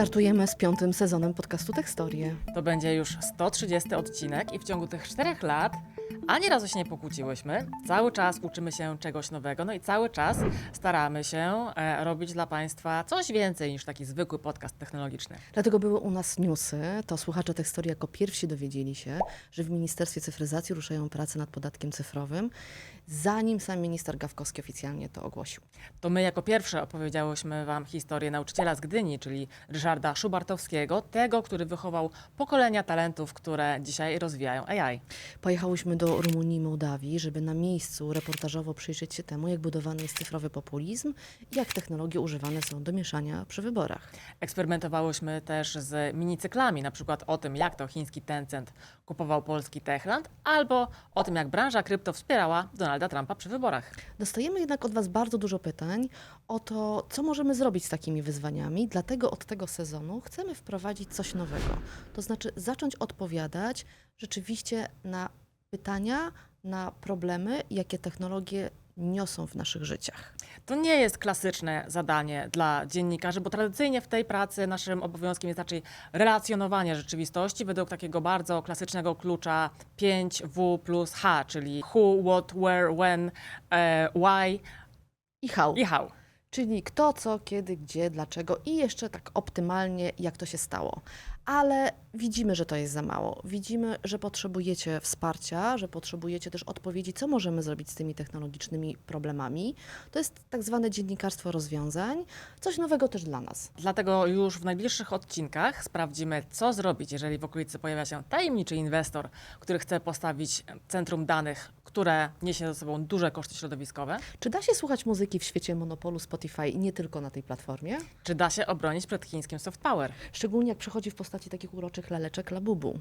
Startujemy z piątym sezonem podcastu Tekstorie. To będzie już 130 odcinek i w ciągu tych czterech lat ani razu się nie pokłóciłyśmy. Cały czas uczymy się czegoś nowego, no i cały czas staramy się e, robić dla Państwa coś więcej niż taki zwykły podcast technologiczny. Dlatego były u nas newsy. To słuchacze Tekstorii jako pierwsi dowiedzieli się, że w Ministerstwie Cyfryzacji ruszają prace nad podatkiem cyfrowym, zanim sam minister Gawkowski oficjalnie to ogłosił. To my jako pierwsze opowiedziałyśmy Wam historię nauczyciela z Gdyni, czyli Ryszarda Szubartowskiego, tego, który wychował pokolenia talentów, które dzisiaj rozwijają AI. Pojechałyśmy do Rumunii i Mołdawii, żeby na miejscu reportażowo przyjrzeć się temu, jak budowany jest cyfrowy populizm i jak technologie używane są do mieszania przy wyborach. Eksperymentowałyśmy też z minicyklami, na przykład o tym, jak to chiński Tencent kupował polski Techland, albo o tym, jak branża krypto wspierała Donalda Trumpa przy wyborach. Dostajemy jednak od Was bardzo dużo pytań o to, co możemy zrobić z takimi wyzwaniami, dlatego od tego sezonu chcemy wprowadzić coś nowego. To znaczy zacząć odpowiadać rzeczywiście na pytania, na problemy, jakie technologie niosą w naszych życiach. To nie jest klasyczne zadanie dla dziennikarzy, bo tradycyjnie w tej pracy naszym obowiązkiem jest raczej relacjonowanie rzeczywistości według takiego bardzo klasycznego klucza 5W plus H, czyli who, what, where, when, e, why I how. i how. Czyli kto, co, kiedy, gdzie, dlaczego i jeszcze tak optymalnie, jak to się stało. Ale widzimy, że to jest za mało. Widzimy, że potrzebujecie wsparcia, że potrzebujecie też odpowiedzi, co możemy zrobić z tymi technologicznymi problemami. To jest tak zwane dziennikarstwo rozwiązań, coś nowego też dla nas. Dlatego już w najbliższych odcinkach sprawdzimy, co zrobić, jeżeli w okolicy pojawia się tajemniczy inwestor, który chce postawić centrum danych, które niesie ze sobą duże koszty środowiskowe. Czy da się słuchać muzyki w świecie monopolu Spotify i nie tylko na tej platformie? Czy da się obronić przed chińskim soft power? Szczególnie jak przychodzi w postaci takich uroczych laleczek labubu.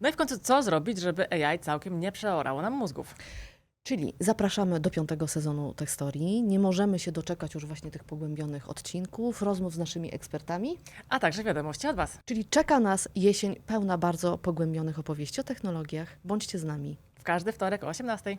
No i w końcu, co zrobić, żeby AI całkiem nie przeorało nam mózgów? Czyli zapraszamy do piątego sezonu Tekstorii. Nie możemy się doczekać już właśnie tych pogłębionych odcinków, rozmów z naszymi ekspertami. A także wiadomości od Was. Czyli czeka nas jesień pełna bardzo pogłębionych opowieści o technologiach. Bądźcie z nami. W każdy wtorek o 18.